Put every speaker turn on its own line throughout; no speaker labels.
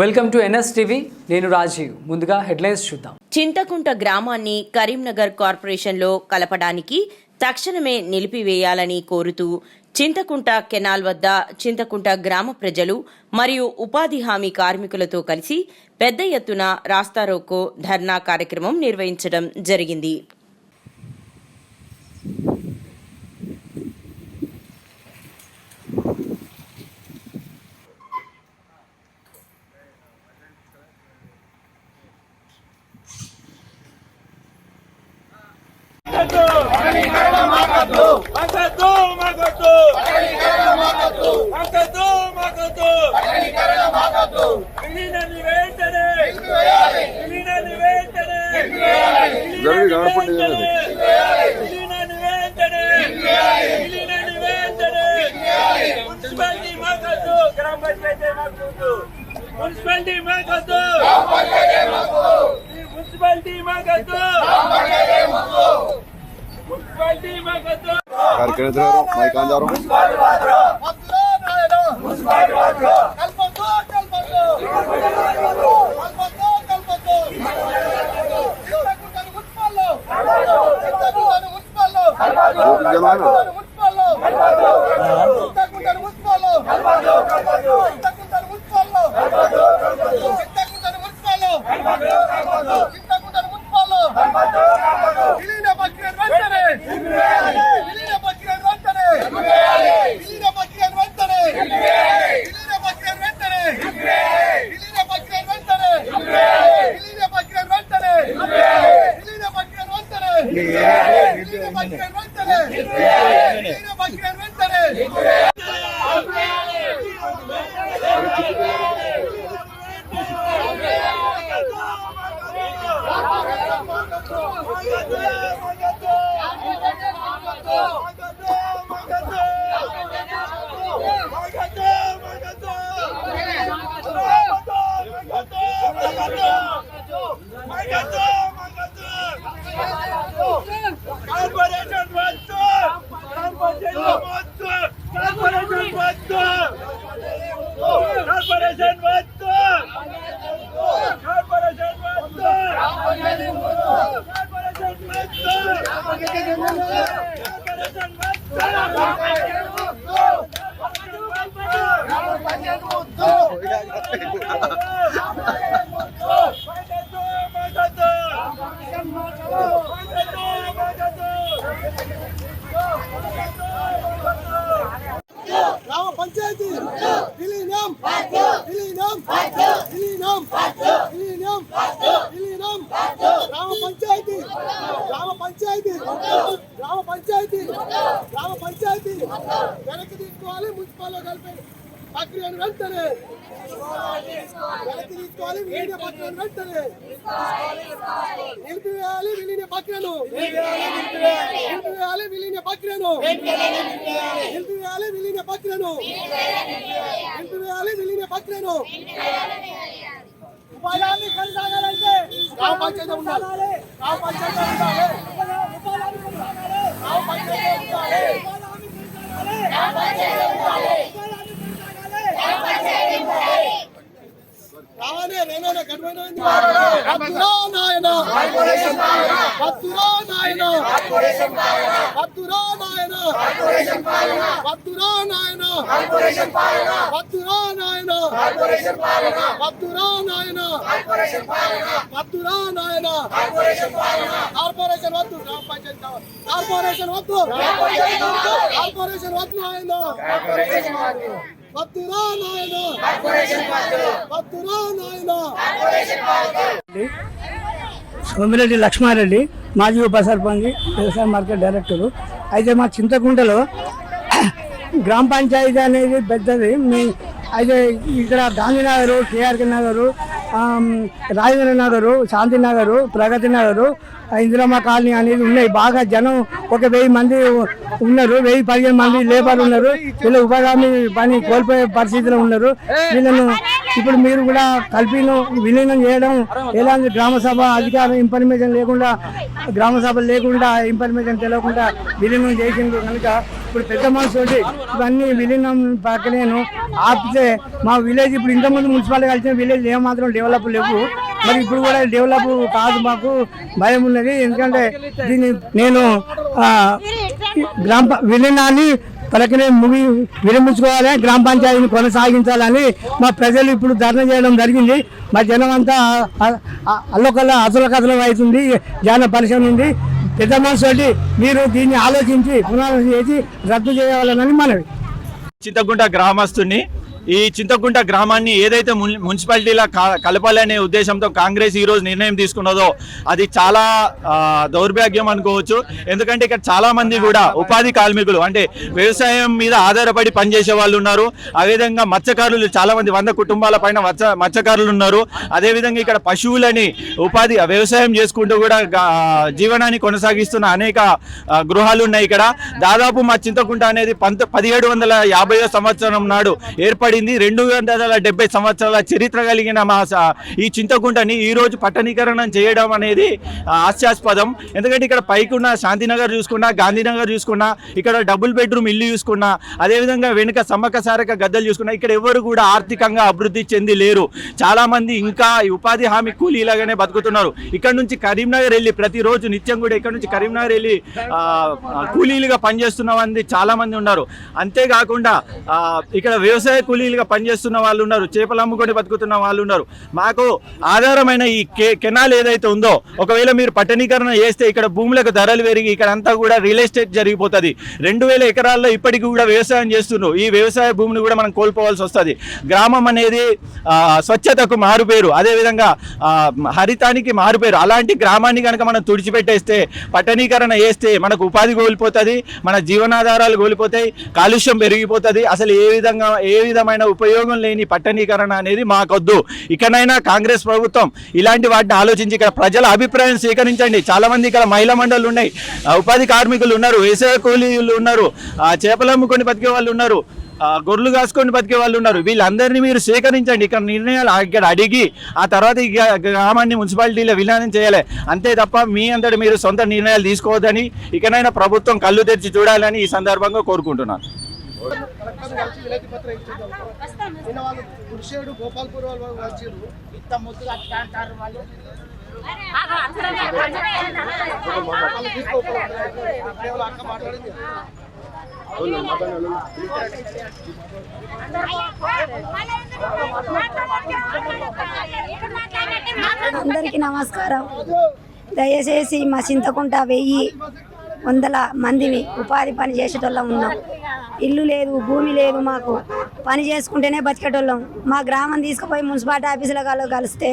Welcome to NS TV. నేను రాజీవ్. ముందుగా headlines చూద్దాం.
చింతకుంట గ్రామాన్ని కరీంనగర్ కార్పొరేషన్లో కలపడానికి తక్షణమే నిలిపివేయాలని కోరుతూ చింతకుంట కెనాల్ వద్ద చింతకుంట గ్రామ ప్రజలు మరియు ఉపాధి హామీ కార్మికులతో కలిసి పెద్ద ఎత్తున రాస్తారోకో ధర్నా కార్యక్రమం నిర్వహించడం జరిగింది
మాకద్దు మాకద్దు మాకద్దు మాకద్దు విలీనాన్ని వెంటనే విలీనాన్ని వెంటనే విలీనాన్ని వెంటనే విలీనాన్ని వెంటనే మున్సిపాలిటీ మాకద్దు గ్రామ పంచాయతీ మాకద్దు మున్సిపాలిటీ మాకద్దు! మున్సిపాలిటీ మాకద్దు! మున్సిపాలిటీ మాకద్దు!
కార్యకర్త గారు కింద కుదరు మున్సిపాలు
విలీన ప్రక్రియ వెంటనే go. பஞ்சாயத்து. விலீனம் விலீனம் விலீனம் விலீனம் விலீனம் கிராம பஞ்சாயத்து கிராம பஞ்சாயத்து கிராம பஞ்சாயத்து கிராம பஞ்சாயத்து எனக்கு తీసుకోవాలి మున్సిపాల్లో కలిపి ప్రక్రియను వెంటనే. వెనక్కి తీసుకోవాలి విలీన ప్రక్రియను వెంటనే. నిలిపివేయాలి విలీన ప్రక్రియను నిలిపివేయాలి విలీన ప్రక్రియను నిలిపివేయాలి విలీన ప్రక్రియను నిలిపివేయాలి విలీన ప్రక్రియను ఉపాయాన్ని కొనసాగాలంటే గ్రామ పంచాయతీ ఉండాలి. గ్రామ పంచాయతీ ఉండాలి. గ్రామ పంచాయతీ ఉండాలి రావానే నేనే కడుమైన వద్దురా నాయన వద్దురా నాయన వద్దురా నాయన వద్దురా నాయన. వద్దురా నాయన. వద్దురా నాయన వద్దురా నాయన. కార్పొరేషన్ వద్దు. గ్రామ పంచాయతీ కావాలి. కార్పొరేషన్ వద్దు. కార్పొరేషన్ వద్దు నాయన. వద్దురా నాయన. వద్దురా నాయన.
సోమిరెడ్డి లక్ష్మారెడ్డి మాజీ ఉప సర్పంచ్ వ్యవసాయ మార్కెట్ డైరెక్టరు. అయితే మా చింతకుంటలో గ్రామ పంచాయతీ అనేది పెద్దది. మీ అయితే ఇక్కడ గాంధీనగరు కేఆర్కే నగరు రాజేంద్ర నగరు శాంతి నగరు ప్రగతి నగరు ఇందిరమ్మ కాలనీ అనేది ఉన్నాయి. బాగా జనం ఒక వెయ్యి మంది ఉన్నారు. వెయ్యి పదిహేను మంది లేబర్ ఉన్నారు. వీళ్ళు ఉపాధి పని కోల్పోయే పరిస్థితిలో ఉన్నారు. వీళ్ళను ఇప్పుడు మీరు కూడా కల్పిను విలీనం చేయడం ఎలాంటి గ్రామ సభ అధికారం ఇన్ఫర్మేషన్ లేకుండా గ్రామ సభ లేకుండా ఇన్ఫర్మేషన్ తెలియకుండా విలీనం చేసింది కనుక ఇప్పుడు పెద్ద మనసు ఇవన్నీ విలీనం ప్రక్రియను ఆపితే మా విలేజ్ ఇప్పుడు ఇంతకుముందు మున్సిపాలిటీ కలిసిన విలేజ్ ఏమాత్రం డెవలప్ లేవు. మరి ఇప్పుడు కూడా డెవలప్ కాదు మాకు భయం ఉన్నది. ఎందుకంటే దీన్ని నేను గ్రామ విలీనాన్ని పలకనే ముగి విరమించుకోవాలి గ్రామ పంచాయతీని కొనసాగించాలని మా ప్రజలు ఇప్పుడు ధర్నా చేయడం జరిగింది. మా జనం అంతా అల్లొకల్ల అసలు కథలు అవుతుంది జన పరిశ్రమ ఉంది. పెద్ద మనసు మీరు దీన్ని ఆలోచించి పునరాలోచన చేసి రద్దు చేయాలని మనవి.
చింతకుంట గ్రామస్తుని ఈ చింతకుంట గ్రామాన్ని ఏదైతే మున్సిపాలిటీలా క- కలపాలనే ఉద్దేశంతో కాంగ్రెస్ ఈ రోజు నిర్ణయం తీసుకున్నదో అది చాలా దౌర్భాగ్యం అనుకోవచ్చు. ఎందుకంటే ఇక్కడ చాలా మంది కూడా ఉపాధి కార్మికులు అంటే వ్యవసాయం మీద ఆధారపడి పనిచేసే వాళ్ళు ఉన్నారు. అదేవిధంగా మత్స్యకారులు చాలా మంది వంద కుటుంబాల పైన మత్స్య మత్స్యకారులు ఉన్నారు. అదేవిధంగా ఇక్కడ పశువులని ఉపాధి వ్యవసాయం చేసుకుంటూ కూడా జీవనాన్ని కొనసాగిస్తున్న అనేక గృహాలు ఉన్నాయి ఇక్కడ. దాదాపు మా చింతకుంట అనేది పంత పదిహేడు వందల యాభై సంవత్సరం నాడు ఏర్పడింది రెండు వందల డెబ్బై సంవత్సరాల చరిత్ర కలిగిన మా ఈ చింతకుంటని ఈ రోజు పట్టణీకరణం చేయడం అనేది హాస్యాస్పదం. ఎందుకంటే ఇక్కడ పైకున్న శాంతినగర్ చూసుకున్నా గాంధీనగర్ చూసుకున్నా ఇక్కడ డబుల్ బెడ్రూమ్ ఇల్లు చూసుకున్నా అదేవిధంగా వెనుక సమ్మక సారక గద్దలు చూసుకున్నా ఇక్కడ ఎవరు కూడా ఆర్థికంగా అభివృద్ధి చెంది లేరు. చాలామంది ఇంకా ఉపాధి హామీ కూలీలాగానే బతుకుతున్నారు. ఇక్కడ నుంచి కరీంనగర్ వెళ్ళి ప్రతిరోజు నిత్యం కూడా ఇక్కడ నుంచి కరీంనగర్ వెళ్ళి కూలీలుగా పనిచేస్తున్న మంది చాలా మంది ఉన్నారు. అంతేకాకుండా ఇక్కడ వ్యవసాయ కూలీలుగా పనిచేస్తున్న వాళ్ళు ఉన్నారు. చేపలు అమ్ముకొని బతుకుతున్న వాళ్ళు ఉన్నారు. మాకు ఆధారమైన ఈ కె కెనాల్ ఏదైతే ఉందో ఒకవేళ మీరు పట్టణీకరణ చేస్తే ఇక్కడ భూములకు ధరలు పెరిగి ఇక్కడ అంతా కూడా రియల్ ఎస్టేట్ జరిగిపోతుంది. రెండు వేల ఎకరాల్లో ఇప్పటికి కూడా వ్యవసాయం చేస్తున్నారు. ఈ వ్యవసాయ భూమిని కూడా మనం కోల్పోవాల్సి వస్తుంది. గ్రామం అనేది స్వచ్ఛతకు మారుపేరు. అదేవిధంగా హరితానికి మారుపేరు. అలాంటి గ్రామాన్ని కనుక మనం తుడిచిపెట్టేస్తే పట్టణీకరణ చేస్తే మనకు ఉపాధి కోల్పోతుంది మన జీవనాధారాలు కోల్పోతాయి కాలుష్యం పెరిగిపోతుంది. అసలు ఏ విధంగా ఏ విధమైన ఉపయోగం లేని పట్టణీకరణ అనేది మాకొద్దు. ఇకనైనా కాంగ్రెస్ ప్రభుత్వం ఇలాంటి వాటిని ఆలోచించి ఇక్కడ ప్రజల అభిప్రాయం స్వీకరించండి. చాలా మంది ఇక్కడ మహిళా మండళ్ళు ఉన్నాయి. ఉపాధి కార్మికులు ఉన్నారు వ్యవసాయ కూలీలు ఉన్నారు చేపలు అమ్ముకొని బతికే వాళ్ళు ఉన్నారు గొర్రెలు కాసుకొని బతికే వాళ్ళు ఉన్నారు. వీళ్ళందరినీ మీరు స్వీకరించండి. ఇక్కడ నిర్ణయాలు ఇక్కడ అడిగి ఆ తర్వాత ఈ గ్రా- గ్రామాన్ని మున్సిపాలిటీలో విలీనం చేయాలి. అంతే తప్ప మీ అందరు మీరు సొంత నిర్ణయాలు తీసుకోవద్దని ఇకనైనా ప్రభుత్వం కళ్ళు తెరిచి చూడాలని ఈ సందర్భంగా కోరుకుంటున్నాను.
విలేకరి పత్రం ఇచ్చేద్దాం నిన్న వాళ్ళు కుడిషేడు గోపాల్పూర్ వాళ్ళు వచ్చిర్రు వాళ్ళు తీసుకోకపోతే కేవలం అక్క మాట్లాడింది
అందరికీ నమస్కారం. దయచేసి మా చింతకుంట వెయ్యి వందల మందిని ఉపాధి పని చేసేటోళ్ళం ఉన్నాం. ఇల్లు లేదు భూమి లేదు మాకు. పని చేసుకుంటేనే బతికేటోళ్ళం. మా గ్రామం తీసుకుపోయి మున్సిపాలిటీ ఆఫీసులో కల కలిస్తే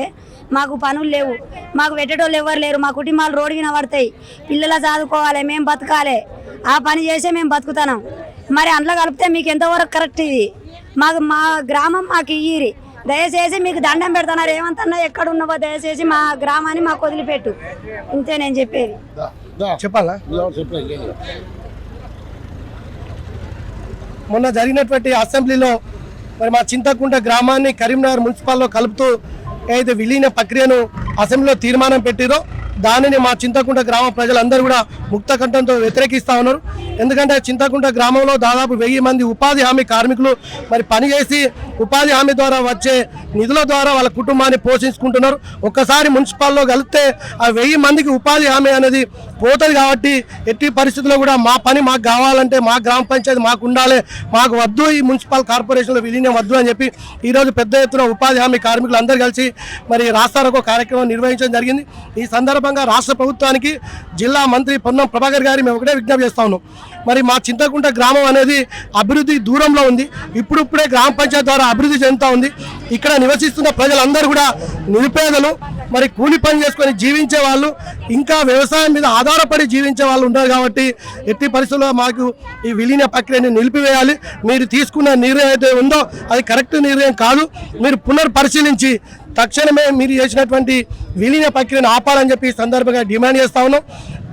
మాకు పనులు లేవు. మాకు పెట్టేటోళ్ళు ఎవరు లేరు. మా కుటుంబాలు రోడ్డు మీద పడతాయి. పిల్లలు చదువుకోవాలి మేము బతకాలి. ఆ పని చేసే మేము బతుకుతున్నాం మరి అందులో కలిపితే మీకు ఎంతవరకు కరెక్ట్ ఇది? మాకు మా గ్రామం మాకు ఇయ్యిరి. దయచేసి మీకు దండం పెడుతున్నారు ఏమంతన్నా ఎక్కడ ఉన్నావో దయచేసి మా గ్రామాన్ని మాకు వదిలిపెట్టు. ఇంతే నేను చెప్పేది.
చెప్పాలా? మొన్న జరిగినటువంటి అసెంబ్లీలో మరి మా చింతకుంట గ్రామాన్ని కరీంనగర్ మున్సిపాల్లో కలుపుతూ ఏదైతే విలీన ప్రక్రియను అసెంబ్లీలో తీర్మానం పెట్టిరో దానిని మా చింతకుంట గ్రామ ప్రజలందరూ కూడా ముక్త కంఠంతో వ్యతిరేకిస్తా ఉన్నారు. ఎందుకంటే చింతకుంట గ్రామంలో దాదాపు వెయ్యి మంది ఉపాధి హామీ కార్మికులు మరి పనిచేసి ఉపాధి హామీ ద్వారా వచ్చే నిధుల ద్వారా వాళ్ళ కుటుంబాన్ని పోషించుకుంటున్నారు. ఒక్కసారి మున్సిపాల్లో కలిస్తే ఆ వెయ్యి మందికి ఉపాధి హామీ అనేది పోతుంది కాబట్టి ఎట్టి పరిస్థితుల్లో కూడా మా పని మాకు కావాలంటే మా గ్రామ పంచాయతీ మాకు ఉండాలి. మాకు వద్దు ఈ మున్సిపల్ కార్పొరేషన్లో విలీనం వద్దు అని చెప్పి ఈరోజు పెద్ద ఎత్తున ఉపాధి హామీ కార్మికులు అందరూ కలిసి మరి రాష్ట్రాలకు కార్యక్రమం నిర్వహించడం జరిగింది. ఈ సందర్భంగా రాష్ట్ర ప్రభుత్వానికి జిల్లా మంత్రి పొన్న ప్రభాకర్ గారి మేము ఒకటే విజ్ఞప్తి చేస్తా ఉన్నాం. మరి మా చింతకుంట గ్రామం అనేది అభివృద్ధి దూరంలో ఉంది. ఇప్పుడిప్పుడే గ్రామ పంచాయతీ ద్వారా అభివృద్ధి చెందుతూ ఉంది. ఇక్కడ నివసిస్తున్న ప్రజలందరూ కూడా నిరుపేదలు మరి కూలి పని చేసుకొని జీవించే వాళ్ళు ఇంకా వ్యవసాయం మీద ఆధారపడి జీవించే వాళ్ళు ఉన్నారు కాబట్టి ఎట్టి పరిస్థితుల్లో మాకు ఈ విలీన ప్రక్రియని నిలిపివేయాలి. మీరు తీసుకున్న నిర్ణయం అయితే ఉందో అది కరెక్ట్ నిర్ణయం కాదు. మీరు పునర్పరిశీలించి తక్షణమే మీరు చేసినటువంటి విలీన ప్రక్రియను ఆపాలని చెప్పి ఈ సందర్భంగా డిమాండ్ చేస్తా ఉన్నాం.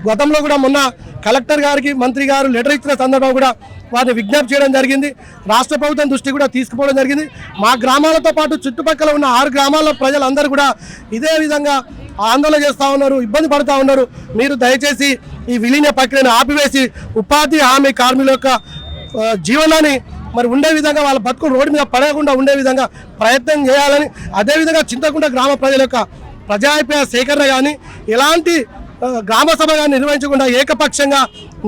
గతంలో కూడా మొన్న కలెక్టర్ గారికి మంత్రి గారు లెటర్ ఇచ్చిన సందర్భం కూడా వారిని విజ్ఞప్తి చేయడం జరిగింది. రాష్ట్ర ప్రభుత్వం దృష్టి కూడా తీసుకుపోవడం జరిగింది. మా గ్రామాలతో పాటు చుట్టుపక్కల ఉన్న ఆరు గ్రామాల ప్రజలందరూ కూడా ఇదే విధంగా ఆందోళన చేస్తూ ఉన్నారు ఇబ్బంది పడుతూ ఉన్నారు. మీరు దయచేసి ఈ విలీన ప్రక్రియను ఆపివేసి ఉపాధి హామీ కార్మికుల యొక్క జీవనాన్ని మరి ఉండే విధంగా వాళ్ళ బతుకులు రోడ్డు మీద పడకుండా ఉండే విధంగా ప్రయత్నం చేయాలని అదేవిధంగా చింతకుండా గ్రామ ప్రజల యొక్క ప్రజాభిప్రాయ సేకరణ కానీ ఎలాంటి గ్రామ సభగా నిర్వహించకుండా ఏకపక్షంగా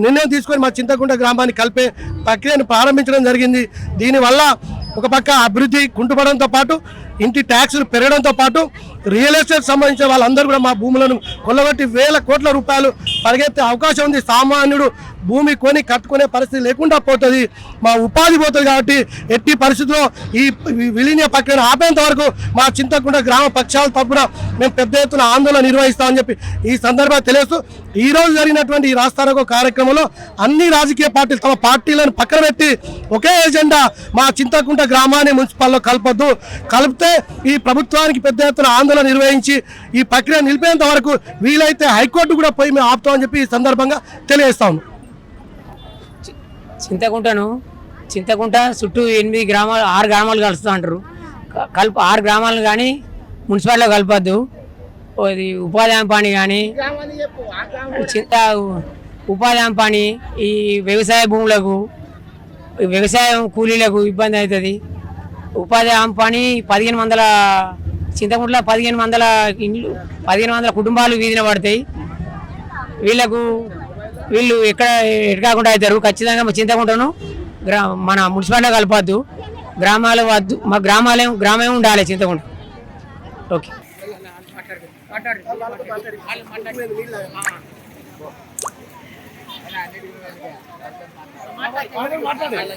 నిర్ణయం తీసుకొని మా చింతకుంట గ్రామాన్ని కలిపే ప్రక్రియను ప్రారంభించడం జరిగింది. దీనివల్ల ఒక పక్క అభివృద్ధి కుంటుపడంతో పాటు ఇంటి ట్యాక్సులు పెరగడంతో పాటు రియల్ ఎస్టేట్ సంబంధించిన వాళ్ళందరూ కూడా మా భూములను కొల్లగొట్టి వేల కోట్ల రూపాయలు పరిగెత్తే అవకాశం ఉంది. సామాన్యుడు భూమి కొని కట్టుకునే పరిస్థితి లేకుండా పోతుంది. మా ఉపాధి పోతుంది కాబట్టి ఎట్టి పరిస్థితుల్లో ఈ విలీన ప్రక్రియను ఆపేంత వరకు మా చింతకుంట గ్రామ పక్షాల తరపున మేము పెద్ద ఎత్తున ఆందోళన నిర్వహిస్తామని చెప్పి ఈ సందర్భంగా తెలియస్తూ ఈ రోజు జరిగినటువంటి ఈ రాస్తారోగో కార్యక్రమంలో అన్ని రాజకీయ పార్టీలు తమ పార్టీలను పక్కన పెట్టి ఒకే ఎజెండా మా చింతకుంట గ్రామాన్ని మున్సిపాల్లో కలపొద్దు. కలిపితే ఈ ప్రభుత్వానికి పెద్ద ఎత్తున ఆందోళన నిర్వహించి ఈ ప్రక్రియ నిలిపేంత వరకు వీలైతే హైకోర్టు కూడా పోయి మేము ఆపుతామని చెప్పి ఈ సందర్భంగా తెలియజేస్తాము
చింతకుంటను. చింతకుంట చుట్టూ ఎనిమిది గ్రామాలు ఆరు గ్రామాలు కలుస్తూ అంటారు. కలుపు ఆరు గ్రామాలు కానీ మున్సిపాలిటీలో కలపద్దు. ఇది ఉపాధి హామీ పని కానీ చింత ఉపాధి హామీ పని ఈ వ్యవసాయ భూములకు వ్యవసాయం కూలీలకు ఇబ్బంది అవుతుంది ఉపాధి హామీ పని పదిహేను వందల చింతకుంటలో పదిహేను వందల ఇండ్లు పదిహేను వందల కుటుంబాలు వీధిన పడతాయి. వీళ్ళకు వీళ్ళు ఎక్కడ ఎటు కాకుండా అవుతారు ఖచ్చితంగా చింతకుంటాను గ్రా మన మున్సిపాలిటీ కలపద్దు. గ్రామాలు వద్దు. మా గ్రామాలే గ్రామే ఉండాలి చింతకుండా ఓకే.
మాట్లాడాలి